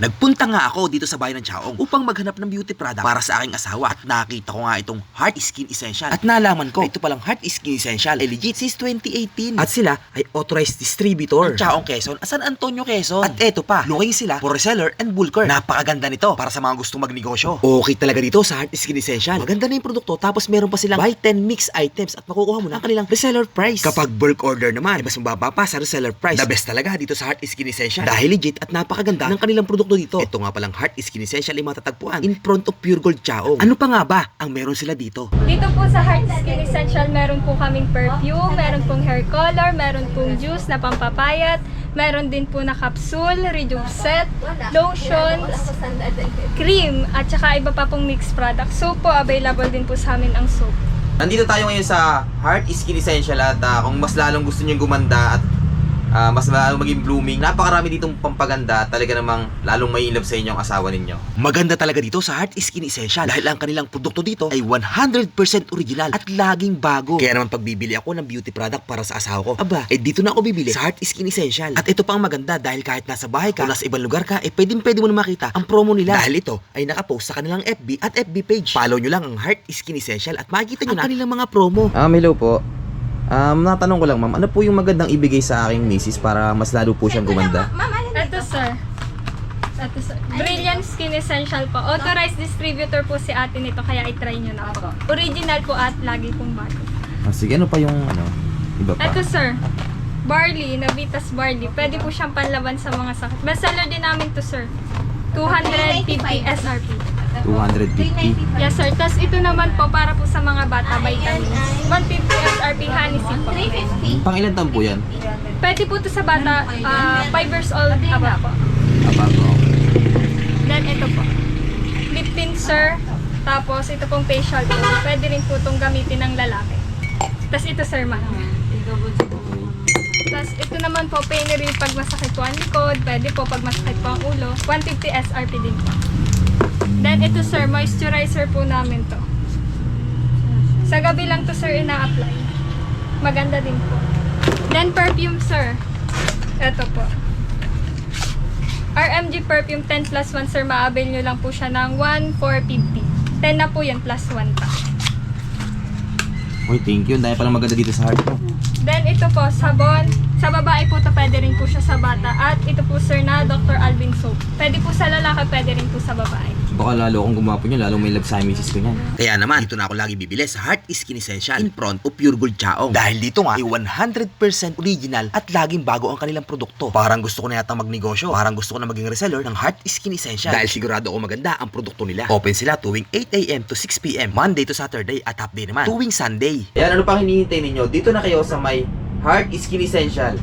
Nagpunta nga ako dito sa bayan ng Chaong upang maghanap ng beauty product para sa aking asawa. At nakita ko nga itong Heart Skin Essential. At nalaman ko ito palang Heart Skin Essential ay legit since 2018 at sila ay authorized distributor. Ng Chaong Quezon San Antonio Quezon. At eto pa looking sila for reseller and bulker. Napakaganda nito para sa mga gustong magnegosyo. Okay talaga dito sa Heart Skin Essential. Maganda na yung produkto tapos meron pa silang buy 10 mix items at makukuha mo na ang kanilang reseller price. Kapag bulk order naman ay mas mababa pa sa reseller price. The best talaga dito sa Heart Skin Essential. Dahil legit at napakaganda ng kanilang produkto dito. Ito nga palang Heart Skin Essential ay matatagpuan in front of Pure Gold Chaong. Ano pa nga ba ang meron sila dito? Dito po sa Heart Skin Essential, meron po kaming perfume, meron pong hair color, meron pong juice na pampapayat, meron din po na capsule, rejuve set, lotions, cream, at saka iba pa pong mixed product. Soap po, available din po sa amin ang soap. Nandito tayo ngayon sa Heart Skin Essential at ah, kung mas lalong gusto niyo gumanda at ah, mas lalong maging blooming, napakarami ditong pampaganda talaga namang lalong may love sa inyong asawa ninyo. Maganda talaga dito sa Heart Skin Essential dahil ang kanilang produkto dito ay 100% original at laging bago. Kaya naman pagbibili ako ng beauty product para sa asawa ko, aba, eh dito na ako bibili sa Heart Skin Essential. At ito pa ang maganda dahil kahit nasa bahay ka o nasa ibang lugar ka, eh pwedeng pwede mo na makita ang promo nila. Dahil ito ay nakapost sa kanilang FB at FB page. Follow nyo lang ang Heart Skin Essential at makikita nyo na ang kanilang mga promo. Um, hello po. Um, natanong ko lang ma'am, ano po yung magandang ibigay sa aking misis para mas lalo po siyang gumanda? Ito sir. Ito sir. Brilliant Skin Essential po. Authorized distributor po si ate nito, kaya i-try nyo na po. Original po at lagi pong bago. Ah, sige, ano pa yung ano, iba pa? Ito sir, barley, Navitas barley. Pwede po siyang panlaban sa mga sakit. Bestseller din namin to sir. 250 SRP. 250. Yes sir. Tapos ito naman po para po sa mga bata vitamins. 150 SRP honey seed po. Pang ilan taon po yan? Pwede po to sa bata 5 years old above po. Apa po. Then ito po. Lip tint sir. Tapos ito pong facial po. Pwede rin po itong gamitin ng lalaki. Tapos ito sir man. Tapos ito naman po, pain relief pag masakit po ang likod. Pwede po pag masakit po ang ulo. 150 SRP din po. Then ito sir, moisturizer po namin to. Sa gabi lang to sir ina-apply. Maganda din po. Then perfume sir. Ito po. RMG perfume 10 plus 1 sir, ma-avail nyo lang po siya ng 1,450. 10 na po yan plus 1 pa. Uy, thank you. Dahil palang maganda dito sa heart ko. Then ito po, sabon. Sa babae po to pwede rin po siya sa bata. At ito po sir na Dr. Alvin soap. Pwede po sa lalaki, pwede rin po sa babae. Baka lalo akong gumapo niya, lalo may love sa misis ko niyan. Kaya naman, dito na ako lagi bibili sa Heart Skin Essential in front of Pure Gold Chaong. Dahil dito nga, ay 100% original at laging bago ang kanilang produkto. Parang gusto ko na yata magnegosyo. Parang gusto ko na maging reseller ng Heart Skin Essential. Dahil sigurado ako maganda ang produkto nila. Open sila tuwing 8am to 6pm, Monday to Saturday at half day naman tuwing Sunday. Yan, ano pang hinihintay ninyo? Dito na kayo sa may Heart Skin Essential.